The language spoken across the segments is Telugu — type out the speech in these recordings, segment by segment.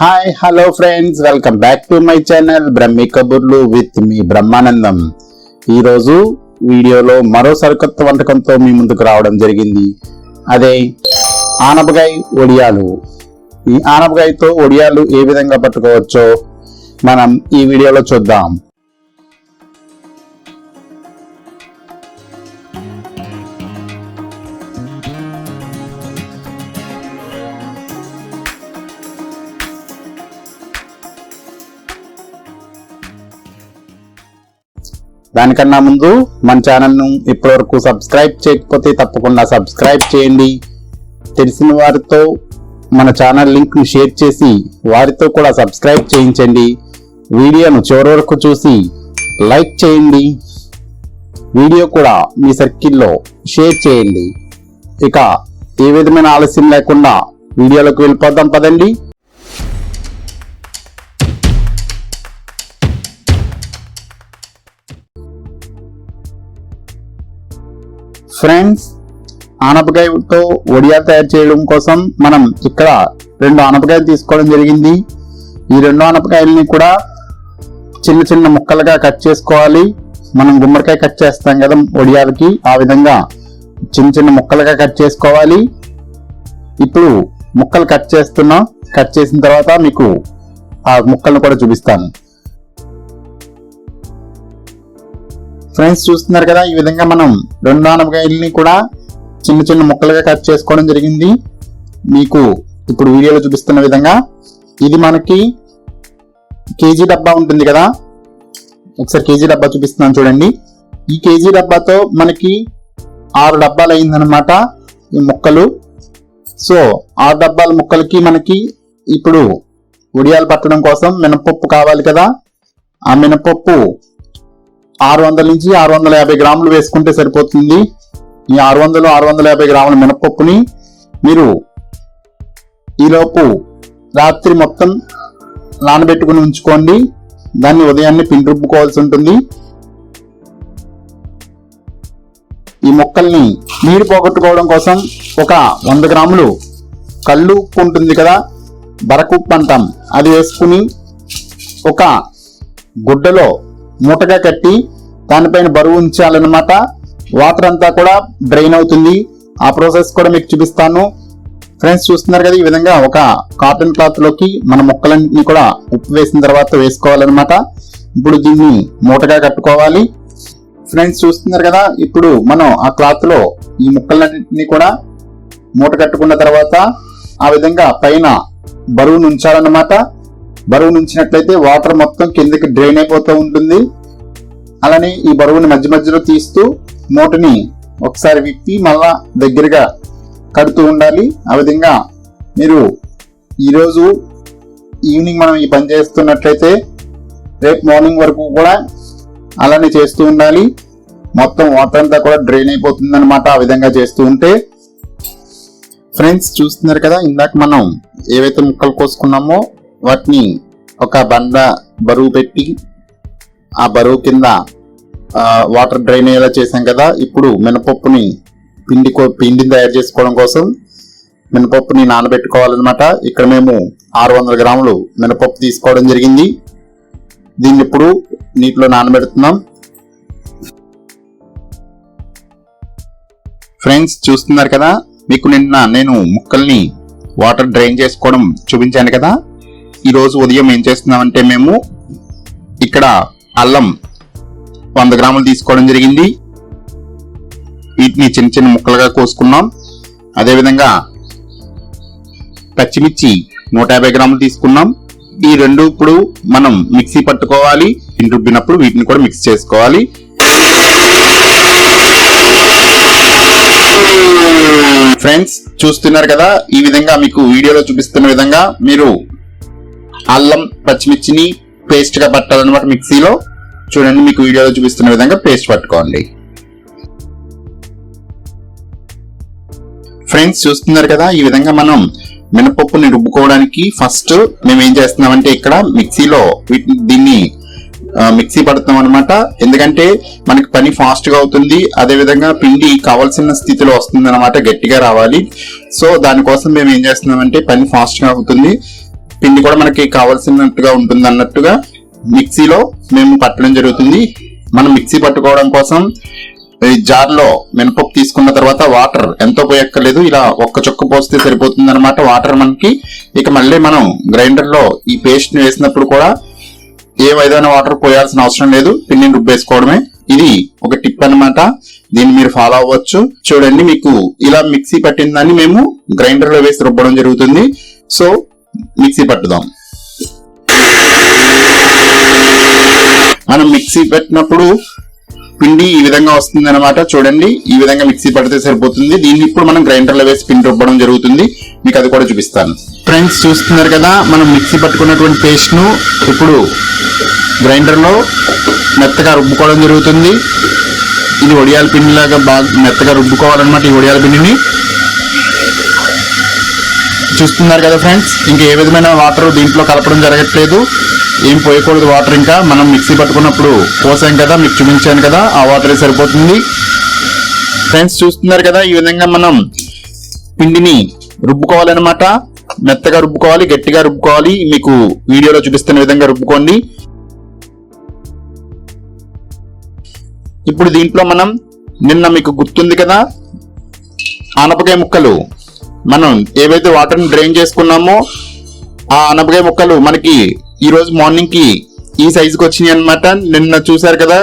Hi hello friends welcome back to my channel Brahmi కబుర్లు విత్ మీ బ్రహ్మానందం ఈరోజు వీడియోలో మరో సరికొత్త వంటకంతో మీ ముందుకు రావడం జరిగింది. అదే ఆనపకాయ ఒడియాలు. ఈ ఆనపకాయతో ఒడియాలు ఏ విధంగా పట్టుకోవచ్చో మనం ఈ వీడియోలో చూద్దాం. దానికన్నా ముందు మన ఛానల్ను ఇప్పటివరకు సబ్స్క్రైబ్ చేయకపోతే తప్పకుండా సబ్స్క్రైబ్ చేయండి. తెలిసిన వారితో మన ఛానల్ లింక్ను షేర్ చేసి వారితో కూడా సబ్స్క్రైబ్ చేయించండి. వీడియోను చివరి వరకు చూసి లైక్ చేయండి. వీడియో కూడా మీ సర్కిల్లో షేర్ చేయండి. ఇక ఏ విధమైన ఆలస్యం లేకుండా వీడియోలోకి వెళ్ళిపోదాం పదండి. ఫ్రెండ్స్ ఆనపకాయతో వడియా తయారు చేయడం కోసం మనం ఇక్కడ రెండు ఆనపకాయలు తీసుకోవడం జరిగింది. ఈ రెండు ఆనపకాయలని కూడా చిన్న చిన్న ముక్కలుగా కట్ చేసుకోవాలి. మనం గుమ్మడికాయ కట్ చేస్తాం కదా వడియాలకి ఆ విధంగా చిన్న చిన్న ముక్కలుగా కట్ చేసుకోవాలి. ఇప్పుడు ముక్కలు కట్ చేస్తున్నాం కట్ చేసిన తర్వాత మీకు ఆ ముక్కలను కూడా చూపిస్తాను. ఫ్రెండ్స్ చూస్తున్నారు కదా ఈ విధంగా మనం రెండు ఆనపకాయల్ని కూడా చిన్న చిన్న ముక్కలుగా కట్ చేసుకోవడం జరిగింది. మీకు ఇప్పుడు వీడియోలో చూపిస్తున్న విధంగా ఇది మనకి కేజీ డబ్బా ఉంటుంది కదా. ఒకసారి కేజీ డబ్బా చూపిస్తున్నాను చూడండి. ఈ కేజీ డబ్బాతో మనకి ఆరు డబ్బాలు అయిందనమాట ఈ ముక్కలు. సో ఆరు డబ్బాల ముక్కలకి మనకి ఇప్పుడు ఉడియాలు పట్టడం కోసం మినపప్పు కావాలి కదా. ఆ మినపప్పు ఆరు వందల నుంచి ఆరు వందల యాభై గ్రాములు వేసుకుంటే సరిపోతుంది. ఈ ఆరు వందలు ఆరు వందల యాభై గ్రాముల మినపప్పుని మీరు ఈలోపు రాత్రి మొత్తం నానబెట్టుకుని ఉంచుకోండి. దాన్ని ఉదయాన్నే పిండి రుబ్బుకోవాల్సి ఉంటుంది. ఈ మొక్కల్ని నీరు పోగొట్టుకోవడం కోసం ఒక వంద గ్రాములు కళ్ళు ఉప్పు ఉంటుంది కదా బరకుప్పు అంటాం. అది వేసుకుని ఒక గుడ్డలో మూటగా కట్టి దానిపైన బరువు ఉంచాలన్నమాట. వాటర్ అంతా కూడా డ్రైన్ అవుతుంది. ఆ ప్రాసెస్ కూడా మీకు చూపిస్తాను. ఫ్రెండ్స్ చూస్తున్నారు కదా ఈ విధంగా ఒక కాటన్ క్లాత్లోకి మన ముక్కలన్నీ కూడా ఉప్పు వేసిన తర్వాత వేసుకోవాలన్నమాట. ఇప్పుడు దీన్ని మూటగా కట్టుకోవాలి. ఫ్రెండ్స్ చూస్తున్నారు కదా ఇప్పుడు మనం ఆ క్లాత్లో ఈ ముక్కలన్నింటినీ కూడా మూట కట్టుకున్న తర్వాత ఆ విధంగా పైన బరువును ఉంచాలన్నమాట. బరువు నుంచినట్లయితే వాటర్ మొత్తం కిందకి డ్రైన్ అయిపోతూ ఉంటుంది. అలానే ఈ బరువుని మధ్య మధ్యలో తీస్తూ మూటని ఒకసారి విప్పి మళ్ళా దగ్గరగా కడుతూ ఉండాలి. ఆ విధంగా మీరు ఈరోజు ఈవినింగ్ మనం ఈ పని చేస్తున్నట్లయితే రేపు మార్నింగ్ వరకు కూడా అలానే చేస్తూ ఉండాలి. మొత్తం వాటర్ అంతా కూడా డ్రైన్ అయిపోతుంది అనమాట ఆ విధంగా చేస్తూ ఉంటే. ఫ్రెండ్స్ చూస్తున్నారు కదా ఇందాక మనం ఏవైతే ముక్కలు కోసుకున్నామో వాటిని ఒక బండ బరువు పెట్టి ఆ బరువు కింద వాటర్ డ్రైన్ అయ్యేలా చేసాం కదా. ఇప్పుడు మినపప్పుని పిండి కో- పిండిని తయారు చేసుకోవడం కోసం మినపప్పుని నానబెట్టుకోవాలన్నమాట. ఇక్కడ మేము ఆరు వందల గ్రాములు మినపప్పు తీసుకోవడం జరిగింది. దీన్ని ఇప్పుడు నీటిలో నానబెడుతున్నాం. ఫ్రెండ్స్ చూస్తున్నారు కదా? మీకు నిన్న నేను ముక్కల్ని వాటర్ డ్రైన్ చేసుకోవడం చూపించాను కదా? ఈ రోజు ఉదయం ఏం చేస్తున్నామంటే మేము ఇక్కడ అల్లం వంద గ్రాములు తీసుకోవడం జరిగింది. వీటిని చిన్న చిన్న ముక్కలుగా కోసుకున్నాం. అదేవిధంగా పచ్చిమిర్చి నూట యాభై గ్రాములు తీసుకున్నాం. ఈ రెండు ఇప్పుడు మనం మిక్సీ పట్టుకోవాలి. ఇంటిబ్బినప్పుడు వీటిని కూడా మిక్స్ చేసుకోవాలి. ఫ్రెండ్స్ చూస్తున్నారు కదా ఈ విధంగా మీకు వీడియోలో చూపిస్తున్న విధంగా మీరు అల్లం పచ్చిమిర్చిని పేస్ట్గా పట్టాలన్నమాట మిక్సీలో. చూడండి మీకు వీడియోలో చూపిస్తున్న విధంగా పేస్ట్ పట్టుకోండి. ఫ్రెండ్స్ చూస్తున్నారు కదా ఈ విధంగా మనం మినపప్పుని రుబ్బుకోవడానికి ఫస్ట్ మేము ఏం చేస్తున్నామంటే ఇక్కడ మిక్సీలో వీటిని దీన్ని మిక్సీ పడుతున్నాం అనమాట ఎందుకంటే మనకి పని ఫాస్ట్గా అవుతుంది. అదే విధంగా పిండి కావాల్సిన స్థితిలో వస్తుంది అనమాట గట్టిగా రావాలి. సో దానికోసం మేము ఏం చేస్తున్నామంటే పని ఫాస్ట్గా అవుతుంది. పిండి కూడా మనకి కావాల్సినట్టుగా ఉంటుంది అన్నట్టుగా మిక్సీలో మేము పట్టడం జరుగుతుంది. మనం మిక్సీ పట్టుకోవడం కోసం ఈ జార్లో మినపప్పు తీసుకున్న తర్వాత వాటర్ ఎంతో పోయక్కర్లేదు. ఇలా ఒక్క చుక్క పోస్తే సరిపోతుంది అనమాట వాటర్ మనకి. ఇక మళ్ళీ మనం గ్రైండర్లో ఈ పేస్ట్ని వేసినప్పుడు కూడా ఏ విధమైన వాటర్ పోయాల్సిన అవసరం లేదు. పిండిని రుబ్బేసుకోవడమే. ఇది ఒక టిప్ అన్నమాట. దీన్ని మీరు ఫాలో అవ్వచ్చు. చూడండి మీకు ఇలా మిక్సీ పట్టిన దాన్ని మేము గ్రైండర్లో వేసి రుబ్బడం జరుగుతుంది. సో మిక్సీ పట్టుదాం. మనం మిక్సీ పెట్టినప్పుడు పిండి ఈ విధంగా వస్తుంది అనమాట చూడండి ఈ విధంగా మిక్సీ పడితే సరిపోతుంది. దీన్ని ఇప్పుడు మనం గ్రైండర్లో వేసి పిండి రుబ్బడం జరుగుతుంది. మీకు అది కూడా చూపిస్తాను. ఫ్రెండ్స్ చూస్తున్నారు కదా మనం మిక్సీ పట్టుకున్నటువంటి పేస్ట్ను ఇప్పుడు గ్రైండర్లో మెత్తగా రుబ్బుకోవడం జరుగుతుంది. ఇది ఒడియాల పిండి లాగా బాగా మెత్తగా రుబ్బుకోవాలన్నమాట ఈ ఒడియాల పిండిని. చూస్తున్నారు కదా ఫ్రెండ్స్ ఇంకా ఏ విధమైన వాటర్ దీంట్లో కలపడం జరగట్లేదు. ఏం పోయకూడదు వాటర్ ఇంకా. మనం మిక్సీ పట్టుకున్నప్పుడు పోసాం కదా మీకు చూపించాను కదా ఆ వాటరే సరిపోతుంది. ఫ్రెండ్స్ చూస్తున్నారు కదా ఈ విధంగా మనం పిండిని రుబ్బుకోవాలన్నమాట. మెత్తగా రుబ్బుకోవాలి గట్టిగా రుబ్బుకోవాలి. మీకు వీడియోలో చూపిస్తున్న విధంగా రుబ్బుకోండి. ఇప్పుడు దీంట్లో మనం నిన్న మీకు గుర్తుంది కదా ఆనపకాయ ముక్కలు. మనం ఏవైతే వాటర్ని డ్రైన్ చేసుకున్నామో ఆ అనపకాయ ముక్కలు మనకి ఈ రోజు మార్నింగ్కి ఈ సైజుకి వచ్చినాయి అనమాట నిన్న చూసారు కదా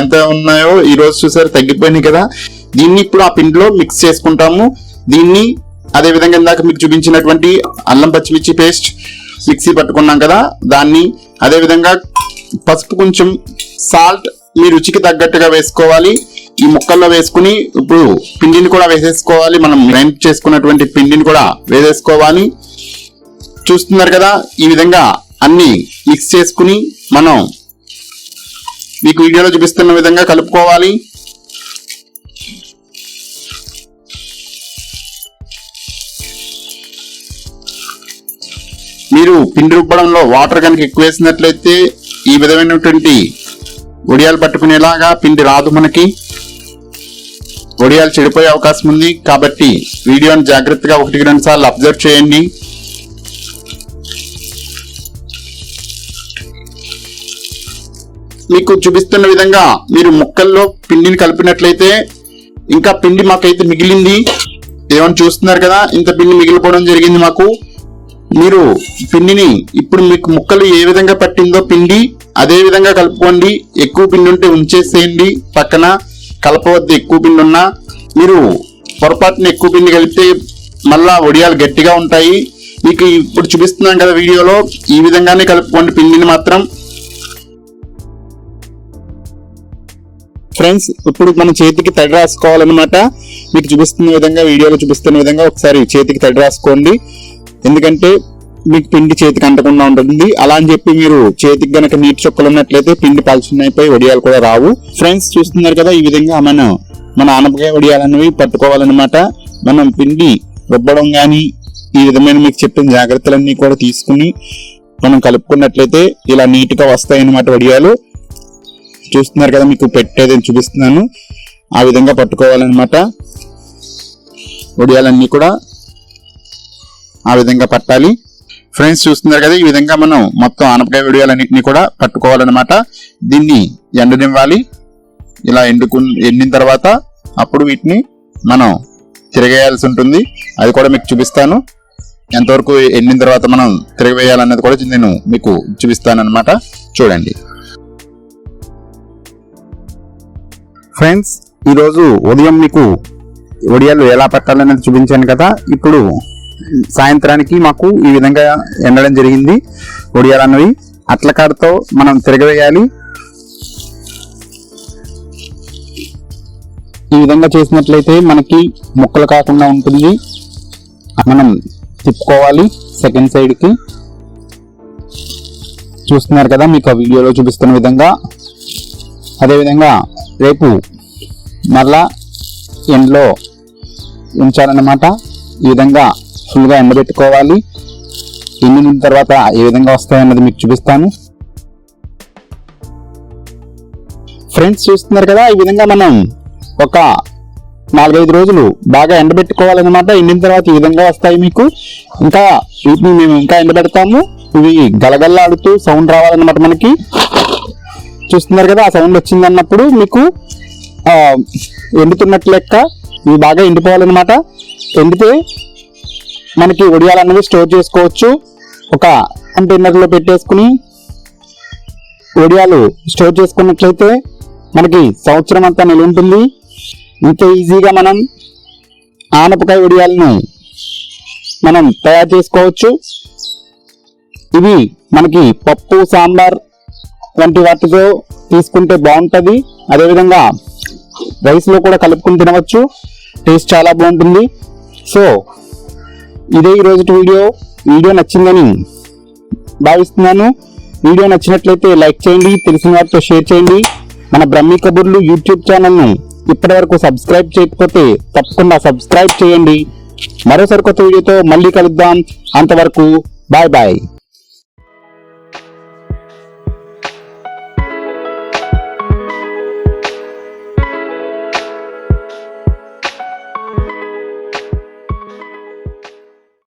ఎంత ఉన్నాయో ఈ రోజు చూసారు తగ్గిపోయినాయి కదా. దీన్ని ఇప్పుడు ఆ పిండిలో మిక్స్ చేసుకుంటాము. దీన్ని అదే విధంగా ఇందాక మీకు చూపించినటువంటి అల్లం పచ్చిమిర్చి పేస్ట్ మిక్సీ పట్టుకున్నాం కదా. దాన్ని అదే విధంగా పసుపు కొంచెం సాల్ట్ మీ రుచికి తగ్గట్టుగా వేసుకోవాలి. ఈ ముక్కల్లో వేసుకుని ఇప్పుడు పిండిని కూడా వేసేసుకోవాలి. మనం గ్రైండ్ చేసుకున్నటువంటి పిండిని కూడా వేసేసుకోవాలి. చూస్తున్నారు కదా ఈ విధంగా అన్ని మిక్స్ చేసుకుని మనం మీకు వీడియోలో చూపిస్తున్న విధంగా కలుపుకోవాలి. మీరు పిండి రుబ్బడంలో వాటర్ కనుక ఎక్కువ వేసినట్లయితే ఈ విధమైనటువంటి ఒడియాలు పట్టుకునేలాగా పిండి రాదు మనకి. ఒడియాలు చెడిపోయే అవకాశం ఉంది. కాబట్టి వీడియోని జాగ్రత్తగా ఒకటికి రెండు సార్లు అబ్జర్వ్ చేయండి. మీకు చూపిస్తున్న విధంగా మీరు ముక్కల్లో పిండిని కలిపినట్లయితే ఇంకా పిండి మాకైతే మిగిలింది. ఏమని చూస్తున్నారు కదా? ఇంత పిండి మిగిలిపోవడం జరిగింది మాకు. మీరు పిండిని ఇప్పుడు మీకు ముక్కలు ఏ విధంగా పట్టిందో పిండి అదే విధంగా కలుపుకోండి. ఎక్కువ పిండి ఉంటే ఉంచేసేయండి. పక్కన కలపవద్దు ఎక్కువ పిండి ఉన్నా మీరు పొరపాటున ఎక్కువ పిండి కలిపితే మళ్ళా ఒడియాలు గట్టిగా ఉంటాయి. మీకు ఇప్పుడు చూపిస్తున్నాం కదా వీడియోలో ఈ విధంగానే కలుపుకోండి పిండిని మాత్రం. ఫ్రెండ్స్ ఇప్పుడు మన చేతికి తడి రాసుకోవాలన్నమాట. మీకు చూపిస్తున్న విధంగా వీడియోలో చూపిస్తున్న విధంగా ఒకసారి చేతికి తడి రాసుకోండి. ఎందుకంటే మీకు పిండి చేతికి అంటకుండా ఉంటుంది. అలా అని చెప్పి మీరు చేతికి గనక నీటి చుక్కలు ఉన్నట్లయితే పిండి పలుచున్నైపోయి వడియాలు కూడా రావు. ఫ్రెండ్స్ చూస్తున్నారు కదా ఈ విధంగా మనం మన ఆనపకాయ వడియాలనేవి పట్టుకోవాలన్నమాట. మనం పిండి రుబ్బడం కానీ ఈ విధమైన మీకు చెప్పిన జాగ్రత్తలన్నీ కూడా తీసుకుని మనం కలుపుకున్నట్లయితే ఇలా నీట్గా వస్తాయి అన్నమాట వడియాలు. చూస్తున్నారు కదా మీకు పెట్టేది చూపిస్తున్నాను. ఆ విధంగా పట్టుకోవాలన్నమాట. వడియాలన్నీ కూడా ఆ విధంగా పట్టాలి. ఫ్రెండ్స్ చూస్తున్నారు కదా ఈ విధంగా మనం మొత్తం ఆనపకాయ వడియాలన్నింటినీ కూడా పట్టుకోవాలన్నమాట. దీన్ని ఎండనివ్వాలి. ఇలా ఎండుకు ఎండిన తర్వాత అప్పుడు వీటిని మనం తిరగేయాల్సి ఉంటుంది. అది కూడా మీకు చూపిస్తాను. ఎంతవరకు ఎండిన తర్వాత మనం తిరగవేయాలన్నది కూడా నేను మీకు చూపిస్తాను అనమాట చూడండి. ఫ్రెండ్స్ ఈరోజు ఉదయం మీకు ఒడియాలు ఎలా పట్టాలనేది చూపించాను కదా. ఇప్పుడు సాయంత్రానికి మాకు ఈ విధంగా ఎండడం జరిగింది. ఒడియాలు అన్నవి అట్లకాడతో మనం తిరగవేయాలి. ఈ విధంగా చేసినట్లయితే మనకి ముక్కలు కాకుండా ఉంటుంది. మనం తిప్పుకోవాలి సెకండ్ సైడ్కి చూస్తున్నారు కదా మీకు ఆ వీడియోలో చూపిస్తున్న విధంగా. అదేవిధంగా రేపు మరలా ఎండ్లో ఉంచాలన్నమాట. ఈ విధంగా ఫుల్గా ఎండబెట్టుకోవాలి. ఎండిన తర్వాత ఏ విధంగా వస్తాయన్నది మీకు చూపిస్తాను. ఫ్రెండ్స్ చూస్తున్నారు కదా ఈ విధంగా మనం ఒక నాలుగైదు రోజులు బాగా ఎండబెట్టుకోవాలన్నమాట. ఎండిన తర్వాత ఈ విధంగా వస్తాయి మీకు. ఇంకా వీటిని మేము ఇంకా ఎండబెడతాము. ఇవి గలగల్లాడుతూ సౌండ్ రావాలన్నమాట మనకి. చూస్తున్నారు కదా ఆ సౌండ్ వచ్చింది అన్నప్పుడు మీకు ఎండుతున్నట్లు లెక్క ఇవి బాగా ఎండిపోవాలన్నమాట. ఎండితే మనకి ఒడియాలన్నవి స్టోర్ చేసుకోవచ్చు. ఒక కంటైనర్లో పెట్టేసుకుని ఒడియాలు స్టోర్ చేసుకున్నట్లయితే మనకి సంవత్సరం అంతా నిలువ ఉంటుంది. ఇంత ఈజీగా మనం ఆనపకాయ ఒడియాలను మనం తయారు చేసుకోవచ్చు. ఇవి మనకి పప్పు సాంబార్ వంటి వాటితో తీసుకుంటే బాగుంటుంది. అదేవిధంగా రైస్లో కూడా కలుపుకుని తినవచ్చు. టేస్ట్ చాలా బాగుంటుంది. సో ఇదే ఈరోజు వీడియో. వీడియో నచ్చిందని భావిస్తున్నాను. వీడియో నచ్చినట్లయితే లైక్ చేయండి తెలిసిన వారితో షేర్ చేయండి. మన బ్రహ్మి కబుర్లు యూట్యూబ్ ఛానల్ను ఇప్పటివరకు సబ్స్క్రైబ్ చేయకపోతే తప్పకుండా సబ్స్క్రైబ్ చేయండి. మరోసారి కొత్త వీడియోతో మళ్ళీ కలుద్దాం. అంతవరకు బాయ్ బాయ్.